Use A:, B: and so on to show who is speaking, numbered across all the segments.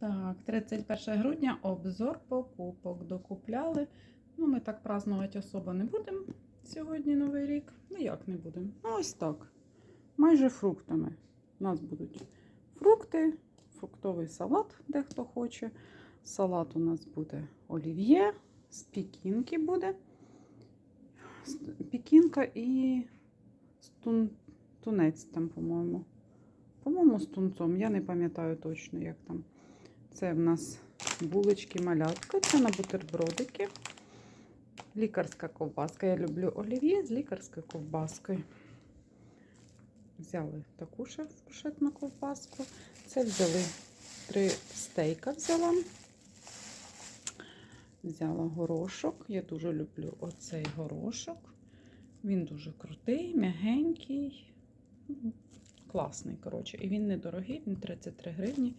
A: Так, 31 грудня обзор покупок докупляли. Ну, ми так празднувати особо не будемо сьогодні Новий рік. Ну як не будемо? Ну, ось так. Майже фруктами. У нас будуть фрукти, фруктовий салат, де хто хоче. Салат у нас буде олів'є, з пікінки буде. Пікінка і з тун... тунець там, по-моєму. По-моєму, з тунцом. Я не пам'ятаю точно, як там. Це в нас булочки малятка, це на бутербродики. Лікарська ковбаска. Я люблю олів'є з лікарською ковбаскою. Взяли таку ще фуршетну ковбаску. Це взяли три стейка взяла. Взяла горошок. Я дуже люблю оцей горошок. Він дуже крутий, м'ягенький. Класний, коротше. І він недорогий, він 33 гривні.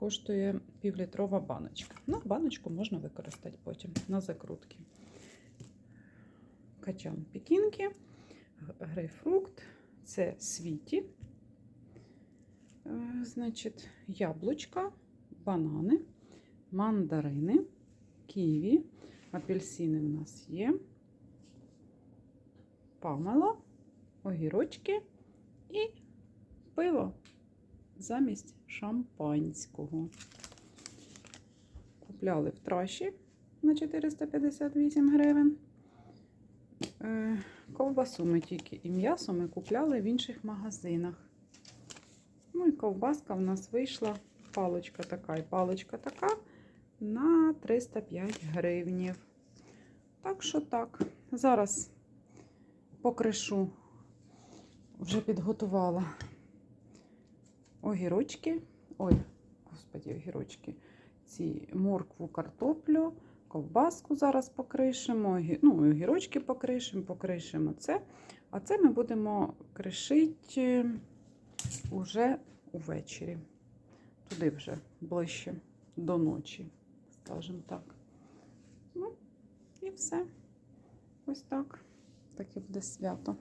A: Коштує півлітрова баночка. Ну, баночку можна використати потім на закрутки. Качан пекінки, г- грейпфрукт, це світі. Е, Значить, яблучка, банани, мандарини, ківі, апельсини в нас є, памела, огірочки і пиво замість шампанського. Купляли в траші на 458 гривень. Е, Ковбасу ми тільки і м'ясо ми купляли в інших магазинах. Ну і ковбаска в нас вийшла паличка така і паличка така на 305 гривнів. Так що так. Зараз покришу, вже підготувала огірочки. Ой, господі, огірочки. Ці моркву, картоплю, ковбаску зараз покришимо. Ну, огірочки покришимо, покришимо це. А це ми будемо кришити уже увечері. Туди вже ближче до ночі, скажімо так. Ну, і все. Ось так. Таке буде свято.